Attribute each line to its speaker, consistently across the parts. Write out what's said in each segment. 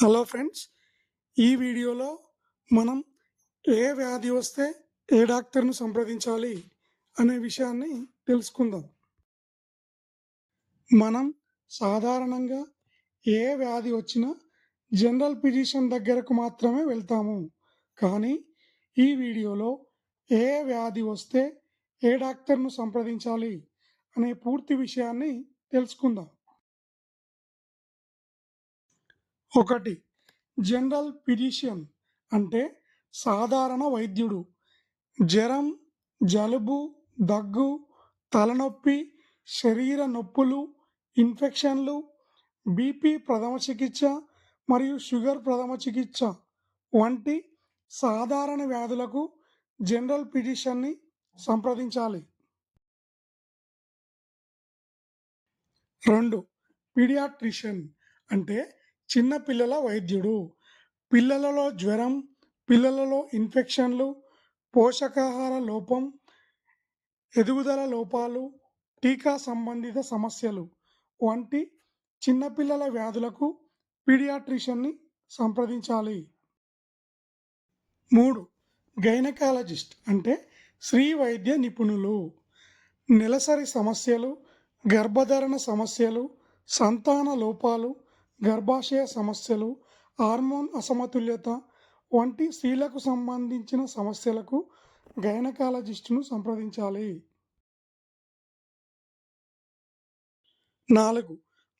Speaker 1: Hello friends ఈ వీడియోలో మనం ఏ వ్యాధి వస్తే ఏ డాక్టర్ను సంప్రదించాలి అనే విషయాన్ని తెలుసుకుందాం. మనం సాధారణంగా ఏ వ్యాధి వచ్చినా జనరల్ ఫిజిషియన్ దగ్గరకు మాత్రమే వెళ్తాము. కానీ ఈ వీడియోలో ఏ వ్యాధి వస్తే ఏ డాక్టర్ను సంప్రదించాలి అనే పూర్తి విషయాన్ని తెలుసుకుందాం. ఒకటి జనరల్ పిడిషియన్ అంటే సాధారణ వైద్యుడు. జ్వరం జలుబు దగ్గు తలనొప్పి శరీర నొప్పులు ఇన్ఫెక్షన్లు బీపీ ప్రథమ చికిత్స మరియు షుగర్ ప్రథమ చికిత్స వంటి సాధారణ వ్యాధులకు జనరల్ పిటిషన్ని సంప్రదించాలి. రెండు పీడియాట్రిషియన్ అంటే చిన్నపిల్లల వైద్యుడు. పిల్లలలో జ్వరం పిల్లలలో ఇన్ఫెక్షన్లు పోషకాహార లోపం ఎదుగుదల లోపాలు టీకా సంబంధిత సమస్యలు వంటి చిన్నపిల్లల వ్యాధులకు పీడియాట్రిషియన్ని సంప్రదించాలి. మూడు గైనకాలజిస్ట్ అంటే స్త్రీ వైద్య నిపుణులు. నెలసరి సమస్యలు గర్భధారణ సమస్యలు సంతాన లోపాలు గర్భాశయ సమస్యలు హార్మోన్ అసమతుల్యత వంటి స్త్రీలకు సంబంధించిన సమస్యలకు గైనకాలజిస్టును సంప్రదించాలి. నాలుగు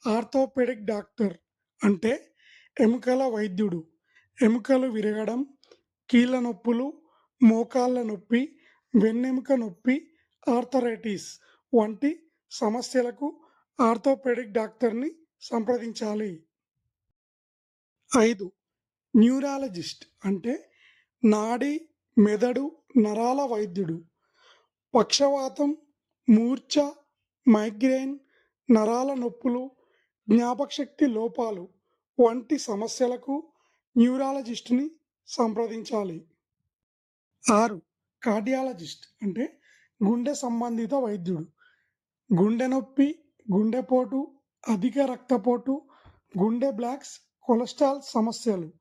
Speaker 1: ఆర్థోపెడిక్ డాక్టర్ అంటే ఎముకల వైద్యుడు. ఎముకలు విరగడం కీళ్ళ నొప్పులు మోకాళ్ళ నొప్పి వెన్నెముక నొప్పి ఆర్థరైటిస్ వంటి సమస్యలకు ఆర్థోపెడిక్ డాక్టర్ని సంప్రదించాలి. ఐదు. న్యూరాలజిస్ట్ అంటే నాడి మెదడు నరాల వైద్యుడు. పక్షవాతం మూర్ఛ మైగ్రేన్ నరాల నొప్పులు జ్ఞాపకశక్తి లోపాలు వంటి సమస్యలకు న్యూరాలజిస్ట్ని సంప్రదించాలి. ఆరు. కార్డియాలజిస్ట్ అంటే గుండె సంబంధిత వైద్యుడు. గుండె నొప్పి గుండెపోటు అధిక రక్తపోటు గుండె బ్లాక్స్ కొలెస్ట్రాల్ సమస్యలు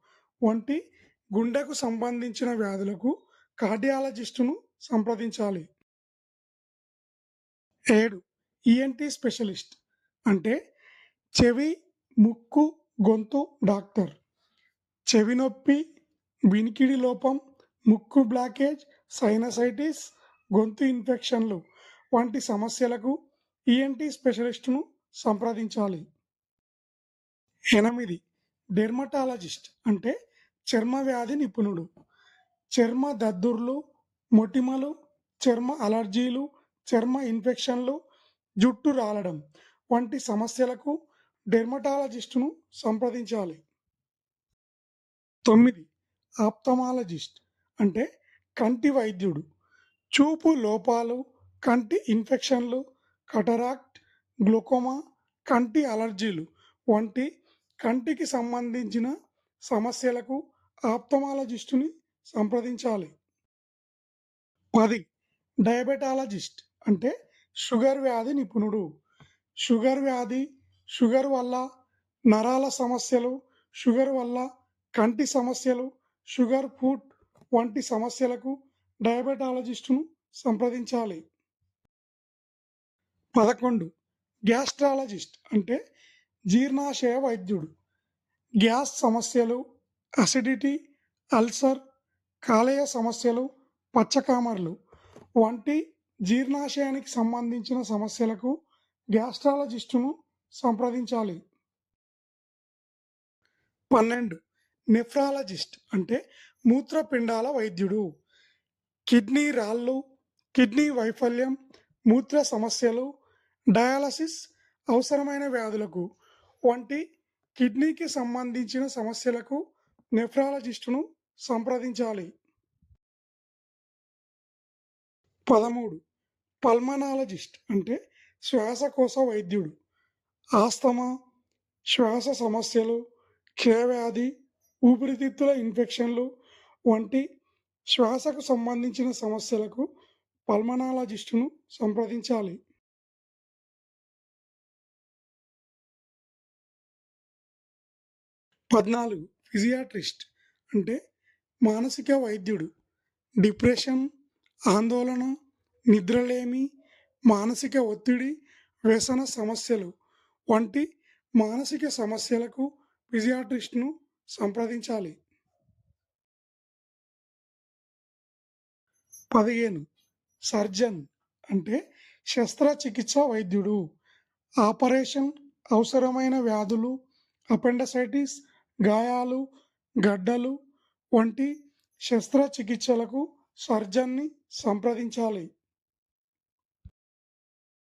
Speaker 1: వంటి గుండెకు సంబంధించిన వ్యాధులకు కార్డియాలజిస్టును సంప్రదించాలి. ఏడు ఈఎన్టీ స్పెషలిస్ట్ అంటే చెవి ముక్కు గొంతు డాక్టర్. చెవి నొప్పి వినికిడి లోపం ముక్కు బ్లాకేజ్ సైనసైటిస్ గొంతు ఇన్ఫెక్షన్లు వంటి సమస్యలకు ఈఎన్టీ స్పెషలిస్టును సంప్రదించాలి. ఎనిమిది డెర్మటాలజిస్ట్ అంటే చర్మ వ్యాధి నిపుణుడు. చర్మ దద్దుర్లు మొటిమలు చర్మ అలర్జీలు చర్మ ఇన్ఫెక్షన్లు జుట్టు రాలడం వంటి సమస్యలకు డెర్మటాలజిస్టును సంప్రదించాలి. తొమ్మిది ఆప్తమాలజిస్ట్ అంటే కంటి వైద్యుడు. చూపు లోపాలు కంటి ఇన్ఫెక్షన్లు కటరాక్ట్ గ్లూకోమా కంటి అలర్జీలు వంటి కంటికి సంబంధించిన సమస్యలకు ఆప్తమాలజిస్టుని సంప్రదించాలి. పది డయాబెటాలజిస్ట్ అంటే షుగర్ వ్యాధి నిపుణుడు. షుగర్ వ్యాధి షుగర్ వల్ల నరాల సమస్యలు షుగర్ వల్ల కంటి సమస్యలు షుగర్ ఫుడ్ వంటి సమస్యలకు డయాబెటాలజిస్టును సంప్రదించాలి. పదకొండు గ్యాస్ట్రాలజిస్ట్ అంటే జీర్ణాశయ వైద్యుడు. గ్యాస్ సమస్యలు అసిడిటీ అల్సర్ కాలేయ సమస్యలు పచ్చకామర్లు వంటి జీర్ణాశయానికి సంబంధించిన సమస్యలకు గ్యాస్ట్రాలజిస్టును సంప్రదించాలి. పన్నెండు. నెఫ్రాలజిస్ట్ అంటే మూత్రపిండాల వైద్యుడు. కిడ్నీ రాళ్ళు కిడ్నీ వైఫల్యం మూత్ర సమస్యలు డయాలసిస్ అవసరమైన వ్యాధులకు వంటి కిడ్నీకి సంబంధించిన సమస్యలకు నెఫ్రాలజిస్టును సంప్రదించాలి. పదమూడు. పల్మనాలజిస్ట్ అంటే శ్వాసకోశ వైద్యుడు. ఆస్తమా శ్వాస సమస్యలు క్షయవ్యాధి ఊపిరితిత్తుల ఇన్ఫెక్షన్లు వంటి శ్వాసకు సంబంధించిన సమస్యలకు పల్మనాలజిస్టును సంప్రదించాలి. పద్నాలుగు ఫిజియాట్రిస్ట్ అంటే మానసిక వైద్యుడు. డిప్రెషన్ ఆందోళన నిద్రలేమి మానసిక ఒత్తిడి వ్యసన సమస్యలు వంటి మానసిక సమస్యలకు ఫిజియాట్రిస్ట్ను సంప్రదించాలి. పదిహేను సర్జన్ అంటే శస్త్రచికిత్స వైద్యుడు. ఆపరేషన్ అవసరమైన వ్యాధులు అపెండసైటిస్ గాయాలు గడ్డలు వంటి శస్త్రచికిత్సలకు సర్జన్ని సంప్రదించాలి.